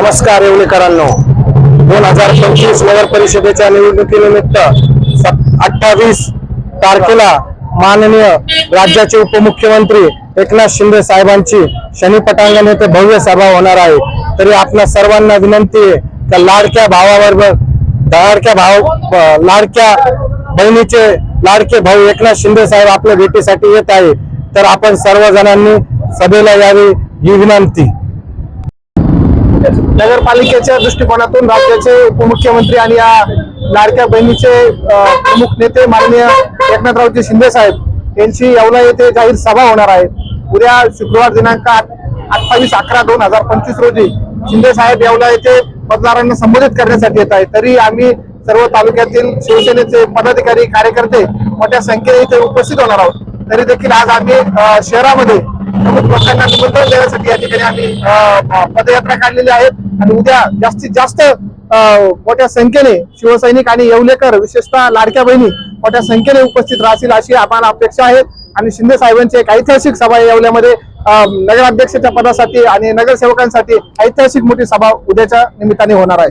नमस्कार येवलेकरांनो. दोन हजार पंचवीस नगर परिषदेच्या निवडणुकीनिमित्त अठ्ठावीस तारखेला माननीय राज्याचे उपमुख्यमंत्री एकनाथ शिंदे साहेबांची शनिपटांगण येथे भव्य सभा होणार आहे. तरी आपल्या सर्वांना विनंती आहे त्या लाडक्या भावाबरोबर लाडक्या भाव लाडक्या बहिणीचे लाडके भाऊ एकनाथ शिंदे साहेब आपल्या भेटीसाठी येत आहे. तर आपण सर्वजणांनी सभेला यावी ही विनंती. नगरपालिकेच्या दृष्टिकोनातून राज्याचे उपमुख्यमंत्री आणि या लाडक्या बहिणीचे प्रमुख नेते माननीय एकनाथरावजी शिंदे साहेब यांची येवला येथे जाहीर सभा होणार आहे. उद्या शुक्रवार दिनांक अठ्ठावीस अकरा दोन हजार पंचवीस रोजी शिंदे साहेब येवला येथे मतदारांना संबोधित करण्यासाठी येत आहे तरी आम्ही सर्व तालुक्यातील शिवसेनेचे पदाधिकारी कार्यकर्ते मोठ्या संख्येने इथे उपस्थित होणार आहोत. तरी देखील आज आम्ही शहरामध्ये प्रमुख लोकांना निमंत्रण देण्यासाठी या ठिकाणी आम्ही पदयात्रा काढलेली आहेत. आणि उद्या जास्तीत जास्त मोठ्या संख्येने शिवसैनिक आणि येवलेकर विशेषतः लाडक्या बहिणी मोठ्या संख्येने उपस्थित राहतील अशी आम्हाला अपेक्षा आहे. आणि शिंदे साहेबांची एक ऐतिहासिक सभा येवल्यामध्ये. नगराध्यक्षाच्या पदासाठी आणि नगरसेवकांसाठी ऐतिहासिक मोठी सभा उद्याच्या निमित्ताने होणार आहे.